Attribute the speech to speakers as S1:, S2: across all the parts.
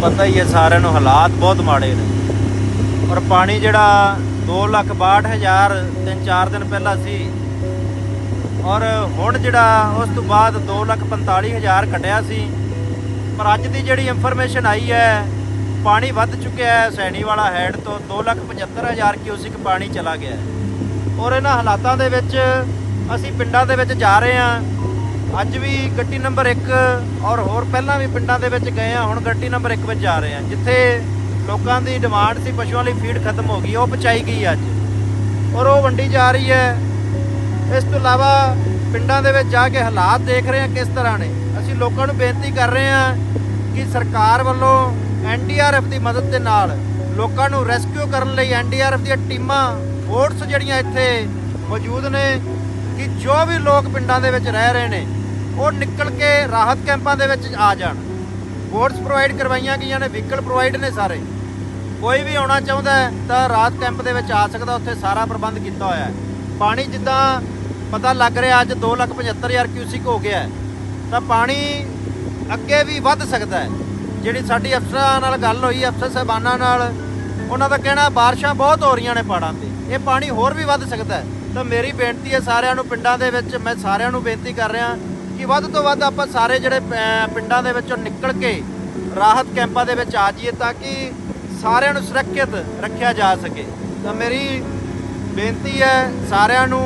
S1: ਪਤਾ ਹੀ ਹੈ ਸਾਰਿਆਂ ਨੂੰ ਹਾਲਾਤ ਬਹੁਤ ਮਾੜੇ ਨੇ। ਔਰ ਪਾਣੀ ਜਿਹੜਾ 262000 ਤਿੰਨ ਚਾਰ ਦਿਨ ਪਹਿਲਾਂ ਸੀ ਔਰ ਹੁਣ ਜਿਹੜਾ ਉਸ ਤੋਂ ਬਾਅਦ 245000 ਘਟਿਆ ਸੀ ਪਰ ਅੱਜ ਦੀ ਜਿਹੜੀ ਇਨਫੋਰਮੇਸ਼ਨ ਆਈ ਹੈ ਪਾਣੀ ਵੱਧ ਚੁੱਕਿਆ ਹੈ, ਸੈਣੀ ਵਾਲਾ ਹੈਡ ਤੋਂ 275000 ਕਿਊਸਿਕ ਪਾਣੀ ਚਲਾ ਗਿਆ ਹੈ। ਔਰ ਇਹਨਾਂ ਹਾਲਾਤਾਂ ਦੇ ਵਿੱਚ ਅਸੀਂ ਪਿੰਡਾਂ ਦੇ ਵਿੱਚ ਜਾ ਰਹੇ ਹਾਂ। ਅੱਜ ਵੀ ਗੱਡੀ ਨੰਬਰ 1 ਔਰ ਹੋਰ ਪਹਿਲਾਂ ਵੀ ਪਿੰਡਾਂ ਦੇ ਵਿੱਚ ਗਏ ਆ ਹੁਣ ਗੱਡੀ ਨੰਬਰ 1 ਵਿੱਚ ਜਾ ਰਹੇ ਹਾਂ। ਜਿੱਥੇ ਲੋਕਾਂ ਦੀ ਡਿਮਾਂਡ ਸੀ ਪਸ਼ੂਆਂ ਲਈ ਫੀਡ ਖਤਮ ਹੋ ਗਈ, ਉਹ ਪਹੁੰਚਾਈ ਗਈ ਅੱਜ। ਔਰ ਉਹ ਵੰਡੀ ਜਾ ਰਹੀ ਹੈ। ਇਸ ਤੋਂ ਇਲਾਵਾ ਪਿੰਡਾਂ ਦੇ ਵਿੱਚ ਜਾ ਕੇ ਹਾਲਾਤ ਦੇਖ ਰਹੇ ਹਾਂ ਕਿਸ ਤਰ੍ਹਾਂ ਨੇ। ਅਸੀਂ ਲੋਕਾਂ ਨੂੰ ਬੇਨਤੀ ਕਰ ਰਹੇ ਹਾਂ ਕਿ ਸਰਕਾਰ ਵੱਲੋਂ ਐਨਡੀਆਰਐਫ ਦੀ ਮਦਦ ਦੇ ਨਾਲ ਲੋਕਾਂ ਨੂੰ ਰੈਸਕਿਊ ਕਰਨ ਲਈ ਐਨਡੀਆਰਐਫ ਦੀਆਂ ਟੀਮਾਂ ਫੋਰਸ ਜਿਹੜੀਆਂ ਇੱਥੇ ਮੌਜੂਦ ਨੇ ਕਿ ਜੋ ਵੀ ਲੋਕ ਪਿੰਡਾਂ ਦੇ ਵਿੱਚ ਰਹਿ ਰਹੇ ਨੇ, ਉਹ ਨਿਕਲ ਕੇ ਰਾਹਤ ਕੈਂਪਾਂ ਦੇ ਵਿੱਚ ਆ ਜਾਣ। ਫੋਰਸ ਪ੍ਰੋਵਾਈਡ ਕਰਵਾਈਆਂ ਗਈਆਂ ਨੇ, ਵਹੀਕਲ ਪ੍ਰੋਵਾਈਡ ਨੇ ਸਾਰੇ। ਕੋਈ ਵੀ ਆਉਣਾ ਚਾਹੁੰਦਾ ਤਾਂ ਰਾਹਤ ਕੈਂਪ ਦੇ ਵਿੱਚ ਆ ਸਕਦਾ, ਉੱਥੇ ਸਾਰਾ ਪ੍ਰਬੰਧ ਕੀਤਾ ਹੋਇਆ ਹੈ। ਪਾਣੀ ਜਿੱਦਾਂ ਪਤਾ ਲੱਗ ਰਿਹਾ, ਅੱਜ 275000 ਕਿਊਸਿਕ ਹੋ ਗਿਆ ਤਾਂ ਪਾਣੀ ਅੱਗੇ ਵੀ ਵੱਧ ਸਕਦਾ ਹੈ। ਜਿਹੜੀ ਸਾਡੀ ਅਫਸਰਾਂ ਨਾਲ ਗੱਲ ਹੋਈ, ਅਫਸਰ ਸਾਹਿਬਾਨਾਂ ਨਾਲ, ਉਹਨਾਂ ਦਾ ਕਹਿਣਾ ਬਾਰਿਸ਼ਾਂ ਬਹੁਤ ਹੋ ਰਹੀਆਂ ਨੇ ਪਹਾੜਾਂ ਤੇ। ਇਹ ਪਾਣੀ ਹੋਰ ਵੀ ਵੱਧ ਸਕਦਾ ਹੈ। ਤਾਂ ਮੇਰੀ ਬੇਨਤੀ ਹੈ ਸਾਰਿਆਂ ਨੂੰ ਪਿੰਡਾਂ ਦੇ ਵਿੱਚ, ਮੈਂ ਸਾਰਿਆਂ ਨੂੰ ਬੇਨਤੀ ਕਰ ਰਿਹਾ ਕਿ ਵੱਧ ਤੋਂ ਵੱਧ ਆਪਾਂ ਸਾਰੇ ਜਿਹੜੇ ਪਿੰਡਾਂ ਦੇ ਵਿੱਚੋਂ ਨਿਕਲ ਕੇ ਰਾਹਤ ਕੈਂਪਾਂ ਦੇ ਵਿੱਚ ਆ ਜਾਈਏ ਤਾਂ ਕਿ ਸਾਰਿਆਂ ਨੂੰ ਸੁਰੱਖਿਅਤ ਰੱਖਿਆ ਜਾ ਸਕੇ। ਤਾਂ ਮੇਰੀ ਬੇਨਤੀ ਹੈ ਸਾਰਿਆਂ ਨੂੰ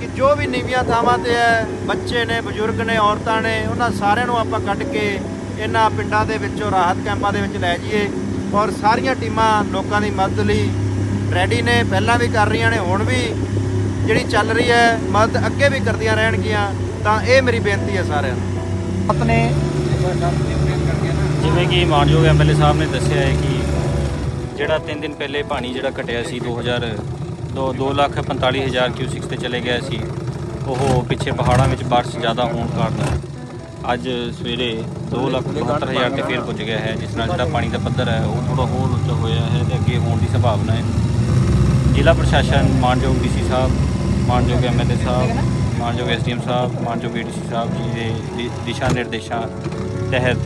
S1: ਕਿ ਜੋ ਵੀ ਨੀਵੀਆਂ ਥਾਵਾਂ ਤੇ ਹੈ, ਬੱਚੇ ਨੇ, ਬਜ਼ੁਰਗ ਨੇ, ਔਰਤਾਂ ਨੇ, ਉਹਨਾਂ ਸਾਰਿਆਂ ਨੂੰ ਆਪਾਂ ਕੱਢ ਕੇ ਇਹਨਾਂ ਪਿੰਡਾਂ ਦੇ ਵਿੱਚੋਂ ਰਾਹਤ ਕੈਂਪਾਂ ਦੇ ਵਿੱਚ ਲੈ ਜਾਈਏ ਔਰ ਸਾਰੀਆਂ ਟੀਮਾਂ ਲੋਕਾਂ ਦੀ ਮਦਦ ਲਈ ਰੈਡੀ ਨੇ ਪਹਿਲਾਂ ਵੀ ਕਰ ਰਹੀਆਂ ਨੇ ਹੁਣ ਵੀ ਜਿਹੜੀ ਚੱਲ ਰਹੀ ਹੈ ਮਦਦ ਅੱਗੇ ਵੀ ਕਰਦੀਆਂ ਰਹਿਣਗੀਆਂ ਤਾਂ ਇਹ ਮੇਰੀ ਬੇਨਤੀ ਹੈ ਸਾਰਿਆਂ ਨੂੰ।
S2: ਜਿਵੇਂ ਕਿ ਮਾਨਯੋਗ ਐਮਐਲਏ ਸਾਹਿਬ ਨੇ ਦੱਸਿਆ ਹੈ ਕਿ ਜਿਹੜਾ 3 ਦਿਨ ਪਹਿਲੇ ਪਾਣੀ ਜਿਹੜਾ ਘਟਿਆ ਸੀ 2000 2 ਲੱਖ ਪੰਤਾਲੀ ਹਜ਼ਾਰ ਕਿਊਸਿਕਸ ਤੇ ਚਲੇ ਗਿਆ ਸੀ ਉਹ ਪਿੱਛੇ ਪਹਾੜਾਂ ਵਿੱਚ ਬਾਰਿਸ਼ ਜ਼ਿਆਦਾ ਹੋਣ ਕਾਰਨ ਅੱਜ ਸਵੇਰੇ 275000 ਤੇ ਫੇਰ ਪੁੱਜ ਗਿਆ ਹੈ, ਜਿਸ ਨਾਲ ਜਿਹੜਾ ਪਾਣੀ ਦਾ ਪੱਧਰ ਹੈ, ਉਹ ਥੋੜਾ ਹੋਰ ਉੱਚਾ ਹੋਇਆ ਹੈ ਤੇ ਅੱਗੇ ਹੋਣ ਦੀ ਸੰਭਾਵਨਾ ਹੈ। ਜ਼ਿਲ੍ਹਾ ਪ੍ਰਸ਼ਾਸਨ, ਮਾਨਯੋਗ ਡੀਸੀ ਸਾਹਿਬ, ਮਾਨਯੋਗ ਐਮਐਲਏ ਸਾਹਿਬ, ਮਾਨਯੋਗ ਐਸਡੀਐਮ ਸਾਹਿਬ, ਮਾਨਯੋਗ ਏਡੀਸੀ ਸਾਹਿਬ ਜੀ ਦੇ ਦਿਸ਼ਾ ਨਿਰਦੇਸ਼ਾਂ ਤਹਿਤ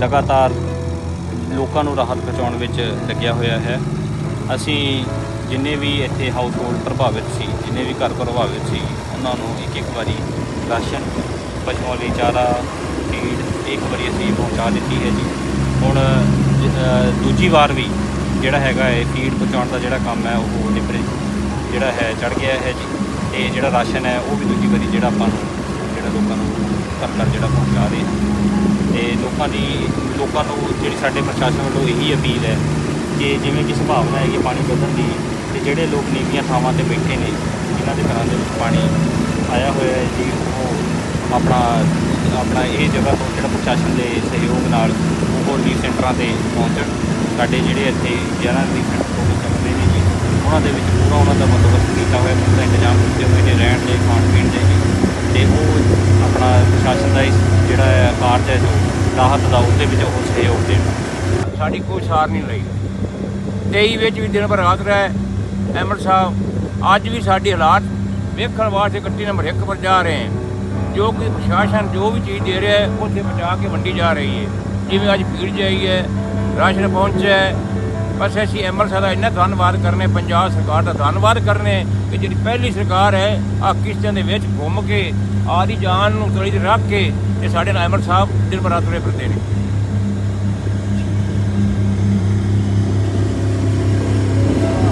S2: ਲਗਾਤਾਰ ਲੋਕਾਂ ਨੂੰ ਰਾਹਤ ਪਹੁੰਚਾਉਣ ਵਿੱਚ ਲੱਗਿਆ ਹੋਇਆ ਹੈ। ਅਸੀਂ ਜਿੰਨੇ ਵੀ ਇੱਥੇ ਹਾਊਸ ਹੋਲਡ ਪ੍ਰਭਾਵਿਤ ਸੀ, ਜਿੰਨੇ ਵੀ ਘਰ ਪ੍ਰਭਾਵਿਤ ਸੀ, ਉਹਨਾਂ ਨੂੰ ਇੱਕ ਇੱਕ ਵਾਰੀ ਰਾਸ਼ਨ ਪਸ਼ੂਆਂ ਲਈ ਚਾਰਾ ਫੀਡ ਇੱਕ ਵਾਰੀ ਅਸੀਂ ਪਹੁੰਚਾ ਦਿੱਤੀ ਹੈ ਜੀ। ਹੁਣ ਦੂਜੀ ਵਾਰ ਵੀ ਜਿਹੜਾ ਹੈਗਾ ਹੈ ਫੀਡ ਪਹੁੰਚਾਉਣ ਦਾ ਜਿਹੜਾ ਕੰਮ ਹੈ, ਉਹ ਨਿਪਰੇ ਜਿਹੜਾ ਹੈ ਚੜ ਗਿਆ ਹੈ ਜੀ। ਤੇ ਜਿਹੜਾ ਰਾਸ਼ਨ ਹੈ, ਉਹ ਵੀ ਦੂਜੀ ਵਾਰੀ ਜਿਹੜਾ ਆਪਾਂ ਨੂੰ, ਜਿਹੜਾ ਲੋਕਾਂ ਨੂੰ ਘਰ ਘਰ ਜਿਹੜਾ ਪਹੁੰਚਾ ਰਹੇ ਹਾਂ ਤੇ ਲੋਕਾਂ ਦੀ, ਲੋਕਾਂ ਨੂੰ ਜਿਹੜੀ ਸਾਡੇ ਪ੍ਰਸ਼ਾਸਨ ਵੱਲੋਂ ਇਹੀ ਅਪੀਲ ਹੈ ਕਿ ਜਿਵੇਂ ਕਿ ਸੰਭਾਵਨਾ ਹੈ ਕਿ ਪਾਣੀ ਵਧਣ ਦੀ, ਤੇ ਜਿਹੜੇ ਲੋਕ ਨੀਵੀਆਂ ਥਾਵਾਂ ਤੇ ਬੈਠੇ ਨੇ, ਜਿਨ੍ਹਾਂ ਦੇ ਘਰਾਂ ਦੇ ਵਿੱਚ ਪਾਣੀ ਆਇਆ ਹੋਇਆ ਹੈ ਜੀ, ਉਹ ਆਪਣਾ ਆਪਣਾ ਇਹ ਜਗ੍ਹਾ ਤੋਂ ਜਿਹੜਾ ਪ੍ਰਸ਼ਾਸਨ ਦੇ ਸਹਿਯੋਗ ਨਾਲ ਹੋਰ ਵੀ ਸੈਂਟਰਾਂ ਤੇ ਪਹੁੰਚਣ। ਸਾਡੇ ਜਿਹੜੇ ਇੱਥੇ 11 ਰਿਲੀਫ ਸੈਂਟਰ ਚੱਲਦੇ ਨੇ ਜੀ, ਉਹਨਾਂ ਦੇ ਵਿੱਚ ਪੂਰਾ ਉਹਨਾਂ ਦਾ ਬੰਦੋਬਸਤ ਕੀਤਾ ਹੋਇਆ, ਪੂਰਾ ਇੰਤਜ਼ਾਮ ਕੀਤੇ ਹੋਏ ਨੇ ਰਹਿਣ ਦੇ, ਖਾਣ ਪੀਣ ਦੇ ਜੀ। ਤੇ ਉਹ ਆਪਣਾ ਪ੍ਰਸ਼ਾਸਨ ਦਾ ਇਸ ਜਿਹੜਾ ਕਾਰਜ ਹੈ ਜੋ ਰਾਹਤ ਦਾ, ਉਹਦੇ ਵਿੱਚ ਉਹ ਸਹਿਯੋਗ ਦੇਣ।
S3: ਸਾਡੀ ਕੋਈ ਸਾਰ ਨਹੀਂ ਰਹੀ 23 ਵਿੱਚ ਵੀ ਦਿਨ ਭਰ ਰਾਤ ਰਹੇ ਐਮਰ ਸਾਹਿਬ, ਅੱਜ ਵੀ ਸਾਡੇ ਹਾਲਾਤ ਵੇਖਣ ਵਾਸਤੇ ਗੱਡੀ ਨੰਬਰ 1 ਪਰ ਜਾ ਰਹੇ ਹਾਂ। ਜੋ ਕਿ ਪ੍ਰਸ਼ਾਸਨ ਜੋ ਵੀ ਚੀਜ਼ ਦੇ ਰਿਹਾ ਹੈ, ਉੱਥੇ ਪਹੁੰਚਾ ਕੇ ਵੰਡੀ ਜਾ ਰਹੀ ਹੈ। ਜਿਵੇਂ ਅੱਜ ਭੀੜ ਜਾਈ ਹੈ ਰਾਸ਼ਨ ਪਹੁੰਚਿਆ ਹੈ। ਬਸ ਅਸੀਂ ਅੰਮ੍ਰਿਤਸਰ ਦਾ ਇੰਨਾ ਧੰਨਵਾਦ ਕਰਨੇ, ਪੰਜਾਬ ਸਰਕਾਰ ਦਾ ਧੰਨਵਾਦ ਕਰਨੇ ਕਿ ਜਿਹੜੀ ਪਹਿਲੀ ਸਰਕਾਰ ਹੈ ਆ ਕਿਸ਼ਤਾਂ ਦੇ ਵਿੱਚ ਘੁੰਮ ਕੇ, ਆਦੀ ਜਾਨ ਨੂੰ ਤਲੀ ਰੱਖ ਕੇ ਇਹ ਸਾਡੇ ਨਾਲ ਐਮਰ ਸਾਹਿਬ ਦਿਨ ਭਰ ਤੁਰੇ ਫਿਰਦੇ ਨੇ।